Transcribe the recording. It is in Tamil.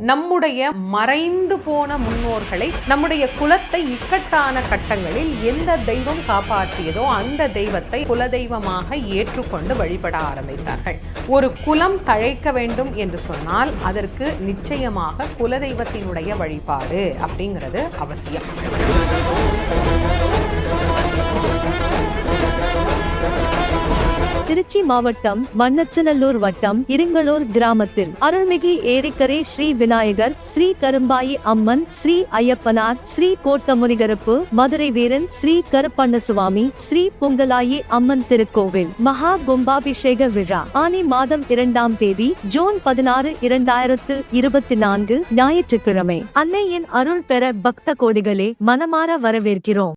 நம்முடைய மறைந்து போன முன்னோர்களை நம்முடைய குலத்தை இக்கட்டான கட்டங்களில் எந்த தெய்வம் காப்பாற்றியதோ அந்த தெய்வத்தை குலதெய்வமாக ஏற்றுக்கொண்டு வழிபட ஆரம்பித்தார்கள். ஒரு குலம் தழைக்க வேண்டும் என்று சொன்னால் அதற்கு நிச்சயமாக குலதெய்வத்தினுடைய வழிபாடு அப்படிங்கிறது அவசியம். திருச்சி மாவட்டம் மண்ணச்சநல்லூர் வட்டம் இருங்களூர் கிராமத்தில் அருள்மிகு ஏரிக்கரை ஸ்ரீ விநாயகர் ஸ்ரீ கரும்பாயி அம்மன் ஸ்ரீ ஐயப்பனார் ஸ்ரீ கோட்டமுனிகரப்பு மதுரை வீரன் ஸ்ரீ கருப்பண்ணசுவாமி ஸ்ரீ பொங்கலாயி அம்மன் திருக்கோவில் மகா கும்பாபிஷேக விழா. ஆனி மாதம் இரண்டாம் தேதி ஜூன் பதினாறு இரண்டாயிரத்து இருபத்தி நான்கு ஞாயிற்றுக்கிழமை. அன்னையின் அருள் பெற பக்த கோடிகளே மனமாற வரவேற்கிறோம்.